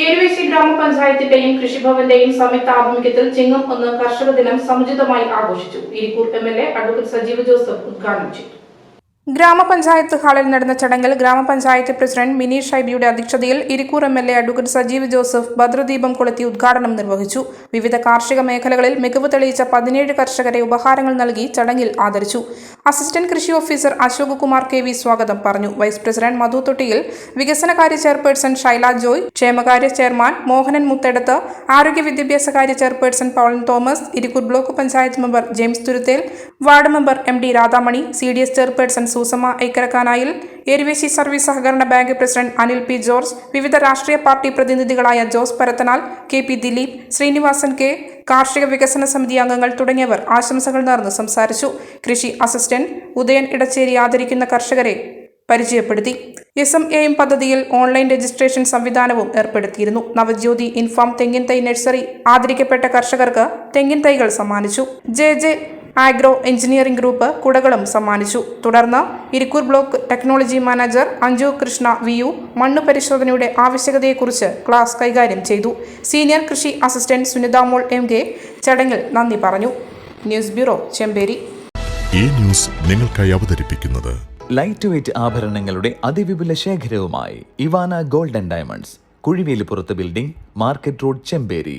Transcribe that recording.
ഏരുവേശി ഗ്രാമപഞ്ചായത്തിന്റെയും കൃഷിഭവന്റെയും സംയുക്ത ആഭിമുഖ്യത്തിൽ ചിങ്ങം ഒന്ന് കർഷക ദിനം സമുചിതമായി ആഘോഷിച്ചു. Irikkur M L A advocate Sajeev Joseph ഉദ്ഘാടനം ചെയ്തു. ഗ്രാമപഞ്ചായത്ത് ഹാളിൽ നടന്ന ചടങ്ങിൽ ഗ്രാമപഞ്ചായത്ത് പ്രസിഡന്റ് മിനി ഷൈബിയുടെ അധ്യക്ഷതയിൽ Irikkur M L A advocate Sajeev Joseph ഭദ്രദീപം കൊളുത്തി ഉദ്ഘാടനം നിർവഹിച്ചു. വിവിധ കാർഷിക മേഖലകളിൽ മികവ് തെളിയിച്ച പതിനേഴ് കർഷകരെ ഉപഹാരങ്ങൾ നൽകി ചടങ്ങിൽ ആദരിച്ചു. അസിസ്റ്റന്റ് കൃഷി officer Ashok Kumar K V സ്വാഗതം പറഞ്ഞു. വൈസ് പ്രസിഡന്റ് മധു തൊട്ടിയിൽ വികസനകാര്യ ചെയർപേഴ്സൺ ഷൈല ജോയ് ക്ഷേമകാര്യ ചെയർമാൻ മോഹനൻ മുത്തെടുത്ത് ആരോഗ്യ വിദ്യാഭ്യാസ കാര്യ chairperson Paulan Thomas Irikkur block panchayat member James Thuruthel ward member M D Radhamani C D S chairperson Susamma Aikkarakkanayil Eruvessi service സഹകരണ bank president Anil P George വിവിധ രാഷ്ട്രീയ party പ്രതിനിധികളായ Jose Parathanal K P Dileep Srinivasan K കാർഷിക വികസന സമിതി അംഗങ്ങൾ തുടങ്ങിയവർ ആശംസകൾ നേർന്ന് സംസാരിച്ചു. കൃഷി അസിസ്റ്റന്റ് ഉദയൻ ഇടച്ചേരി ആദരിക്കുന്ന കർഷകരെ പരിചയപ്പെടുത്തി. എസ് എം എം പദ്ധതിയിൽ ഓൺലൈൻ രജിസ്ട്രേഷൻ സംവിധാനവും ഏർപ്പെടുത്തിയിരുന്നു. നവജ്യോതി ഇൻഫാം തെങ്ങിൻ തൈ നഴ്സറി ആദരിക്കപ്പെട്ട കർഷകർക്ക് തെങ്ങിൻ തൈകൾ സമ്മാനിച്ചു. J J agro engineering group കുടകളും സമ്മാനിച്ചു. തുടർന്ന് Irikkur block technology manager Anju Krishna V U മണ്ണ് പരിശോധനയുടെ ആവശ്യകതയെക്കുറിച്ച് ക്ലാസ് കൈകാര്യം ചെയ്തു. സീനിയർ കൃഷി അസിസ്റ്റന്റ് സുനിതാമോൾ എം കെ ചടങ്ങിൽ നന്ദി പറഞ്ഞു. News bureau Chemperi. ഈ ന്യൂസ് നിങ്ങൾക്കായി അവതരിപ്പിക്കുന്നത് ലൈറ്റ് വെയ്റ്റ് ആഭരണങ്ങളുടെ അതിവിപുല ശേഖരവുമായി Ivana golden diamonds കുഴിവേലിപ്പുറത്ത് building market road Chemperi.